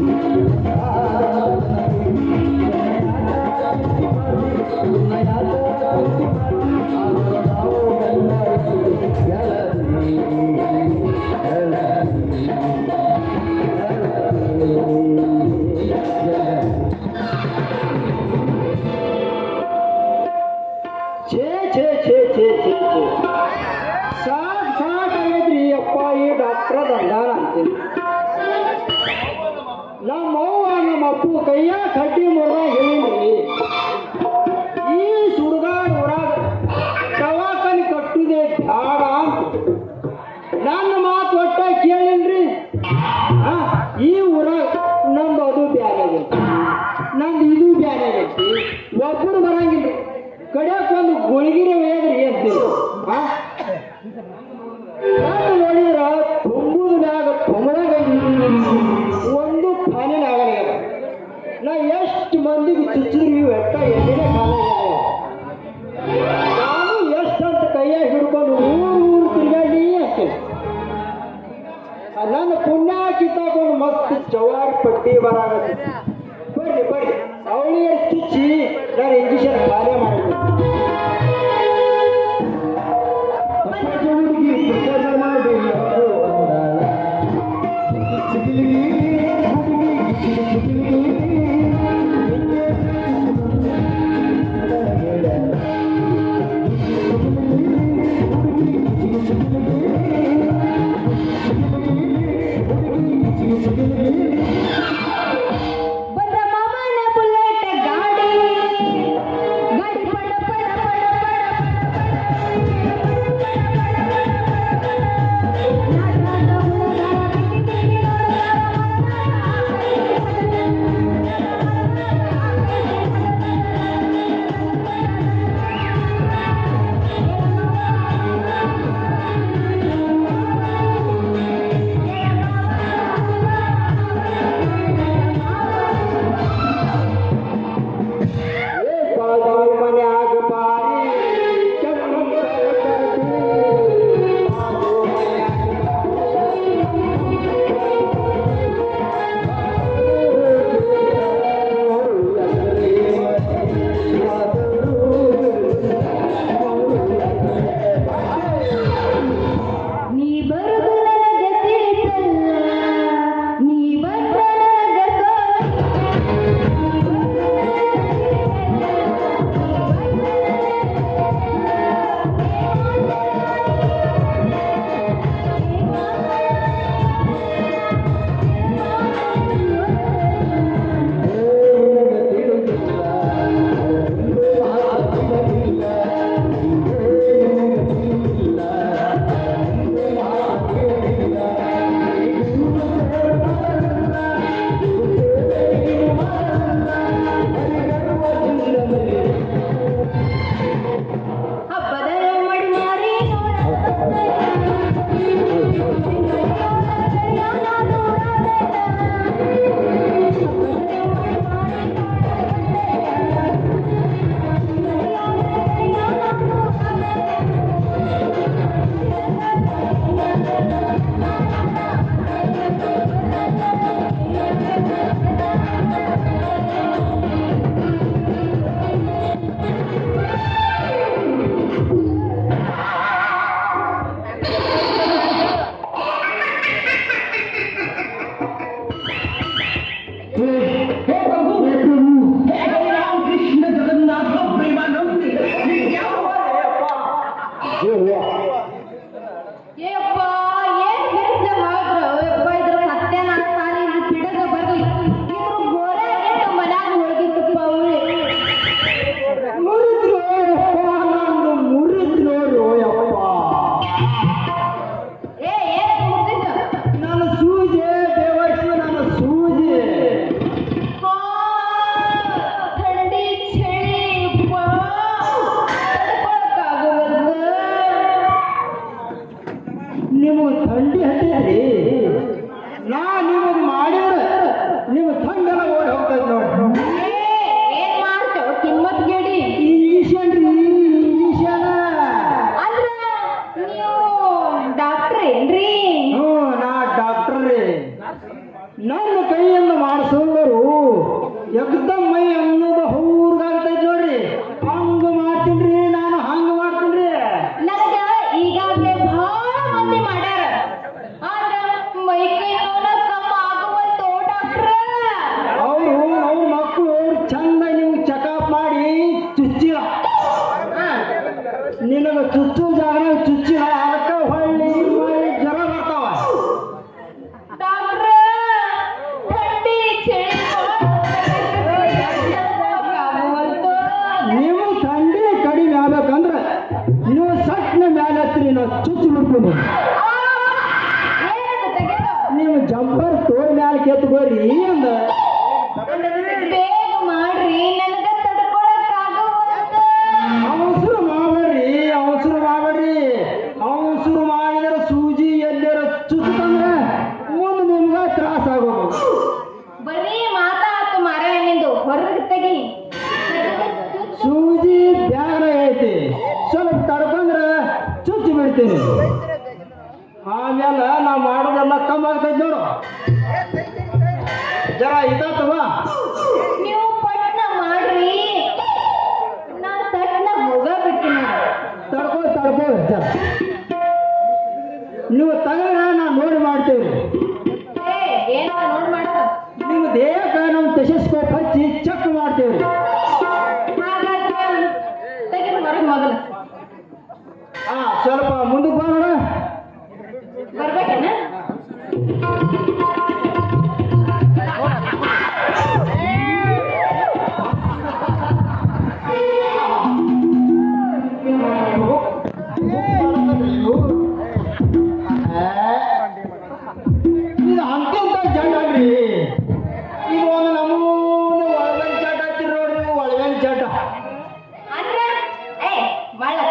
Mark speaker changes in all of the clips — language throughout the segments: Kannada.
Speaker 1: Música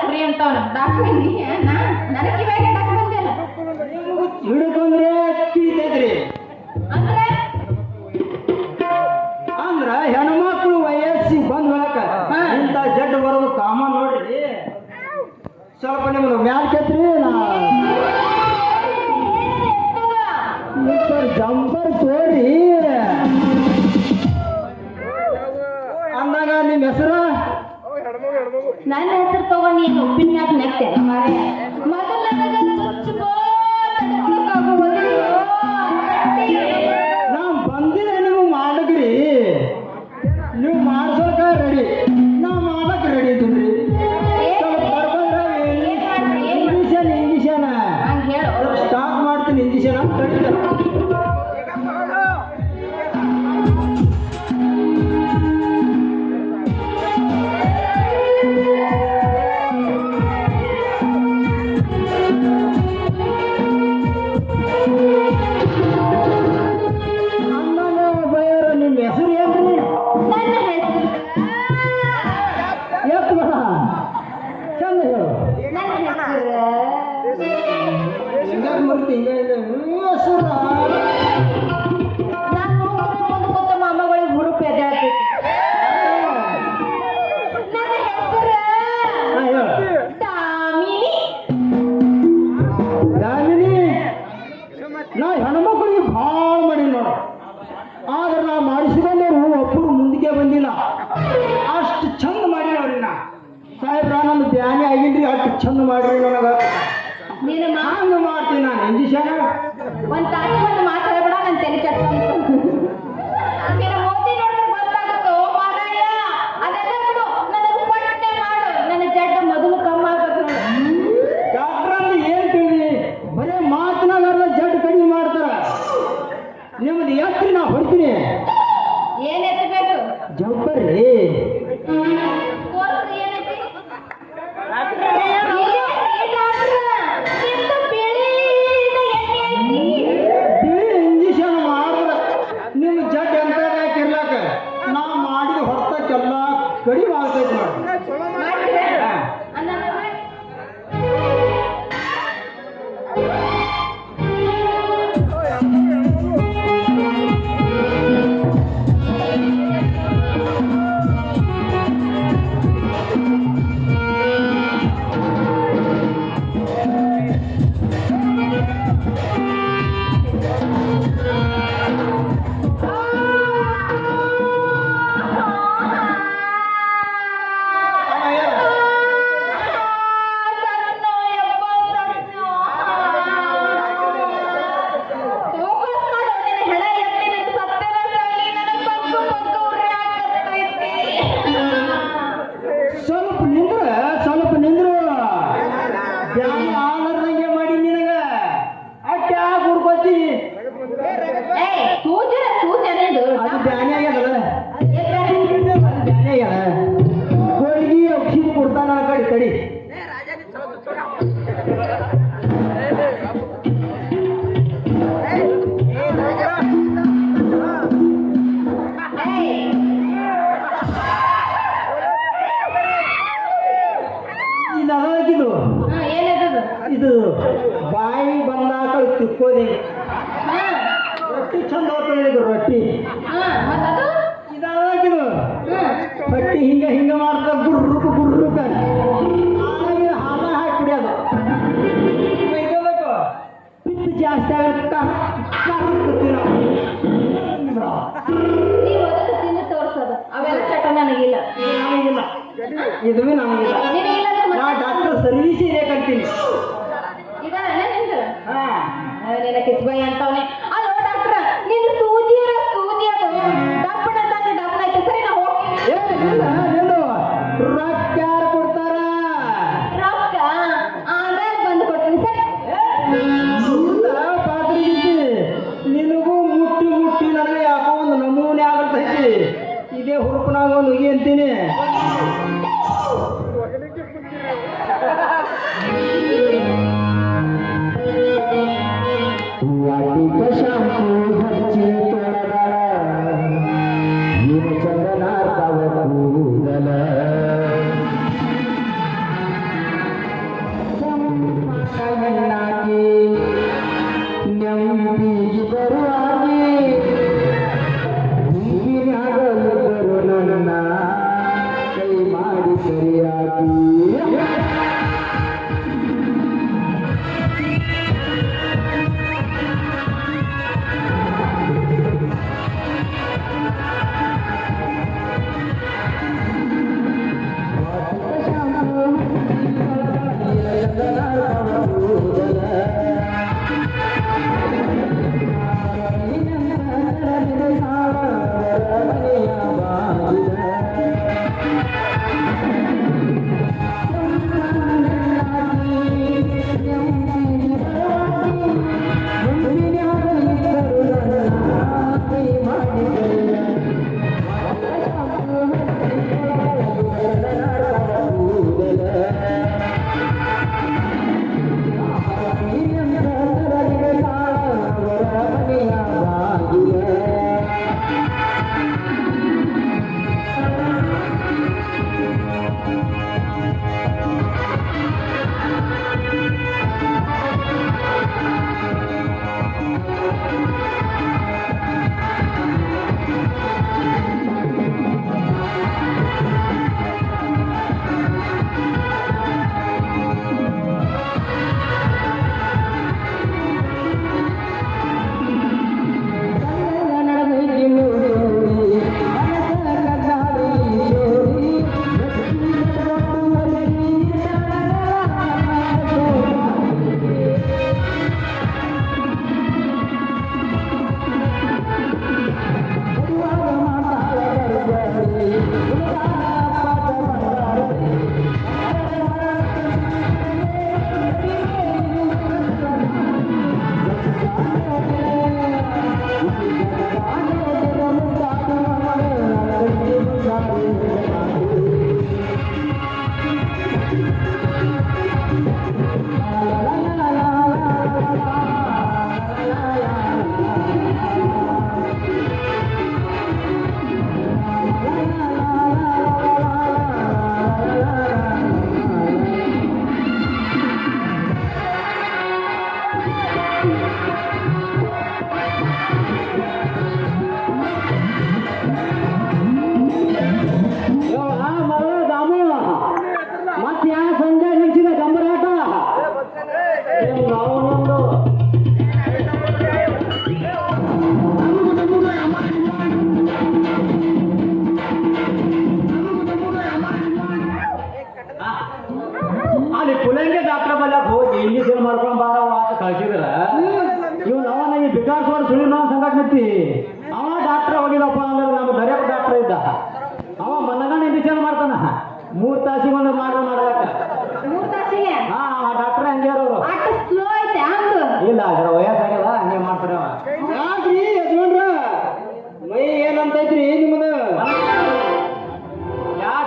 Speaker 1: ಅವನು ಅಂತವನ. ಡಾಕ್ಟರ್ ನನಗೆ ಬೇಗ
Speaker 2: ಹಿಂಗಾಗಿ ಮರ್ತಿ ಹಿಂಗಾಗಿ ನಿಮ್ಮ ಹೆಸರು ಪದವಿ
Speaker 1: ನಾನು
Speaker 2: ನಾ
Speaker 1: ಡಾಕ್ಟರ್
Speaker 3: ಸರ್ವಿಸ್ ಇದೆ ಕಂತೀನಿ ಕರೆ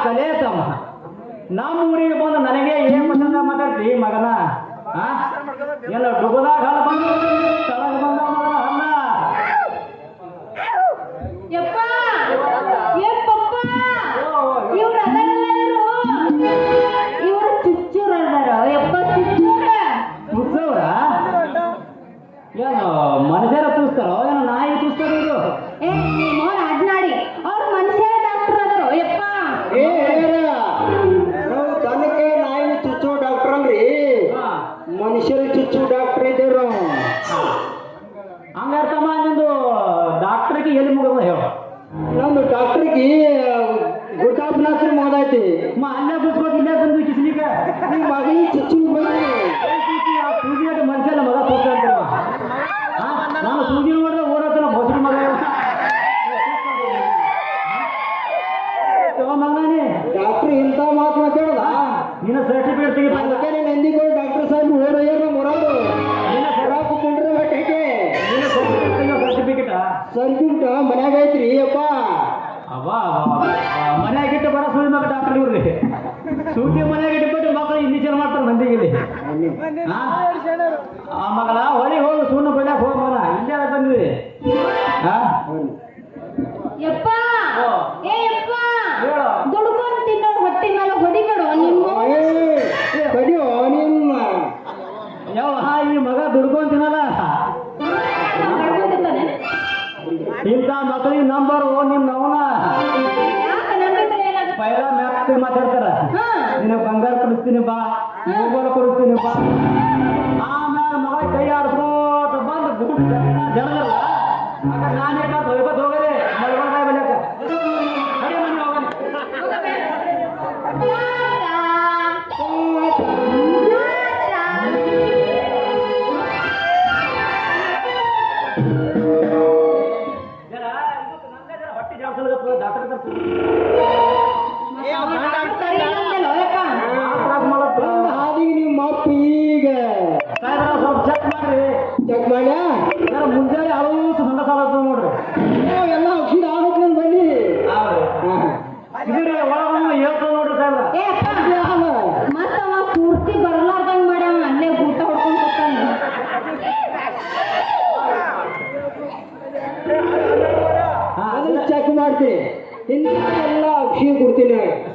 Speaker 3: ಕಲೆ ತಮ್ಮ. ನಮ್ಮ ಊರಿಗೆ ಬಂದು ನನಗೆ ಏನ್ ಪಸಂದ ಮಾತಾಡ್ತಿ ಮಗನ? ಎಲ್ಲ ಡುಬದಾಗ ಹಲ್ ಬಂದ ಅಣ್ಣ. ಸುಗ್ಗಿ ಮನೆಗೆ ಇಟ್ಬಿಟ್ಟು ಮಕ್ಕಳು ಇಲ್ಲಿ ಮಾಡ್ತಾರೆ ಮಂದಿಗೆ ಇಲ್ಲಿ ಆ? ಮಗಳ ಹೊಳಿ ಕೊಡಿಸ್ತೀನಿ ಬಾ ಮೊಬೈಲ್ ಕೊಡಿಸ್ತೀನಿ ಬಾ ಆಮೇಲೆ ಮಗ ಕೈ ಆಡಿಸ್ಕೋತ ಬಂದು ಜಡಗಲ್ಲ ಆಗ ನಾನೇ ಹೋಗ್ರಿ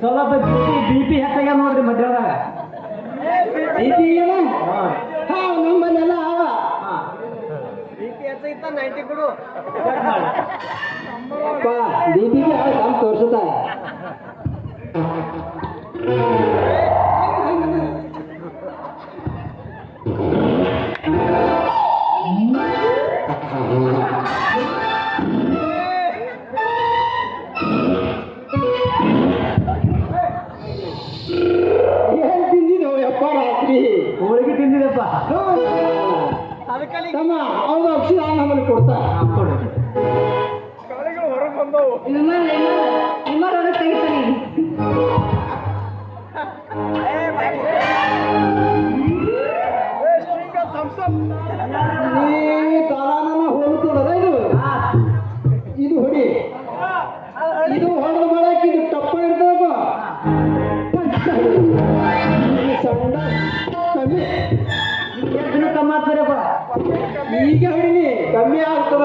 Speaker 3: ಸ್ವಲ್ಪ ಬಿ ಪಿ ಹೆಚ್ಚಾಗ ನೋಡ್ರಿ
Speaker 2: ಮಧ್ಯಾಹ್ನದಾಗ. ಬಿ ಪಿ
Speaker 3: ಹಾ
Speaker 1: ನಮ್ಮನ್ನೆಲ್ಲ
Speaker 3: ಅವ. ಬಿ ಪಿ
Speaker 1: ಹೆಚ್ಚಾಗಿತ್ತ
Speaker 3: ನೈಂಟಿ ಕೊಡು.
Speaker 1: ಬಿ ಪಿ ನಮ್ಮ ತೋರಿಸುತ್ತಾ? Thank you.
Speaker 3: ಹೋಳಿಗೆ ತಿಂದಿದಪ್ಪ.
Speaker 1: ತಮ್ಮ ಅವನು ಅಕ್ಷರ ನಮ್ಮಲ್ಲಿ ಕೊಡ್ತಾ.
Speaker 2: ಕೊಡು ಹೊರಗೆ
Speaker 1: ಬಂದವು.
Speaker 3: ಇನ್ನೊಂದು ತೆಗಿತಾನೆ. ನೀ ತಾನ
Speaker 1: ಈಗ ಹೇಳಿನಿ ಕಮ್ಮಿ ಆಗ್ತಾರ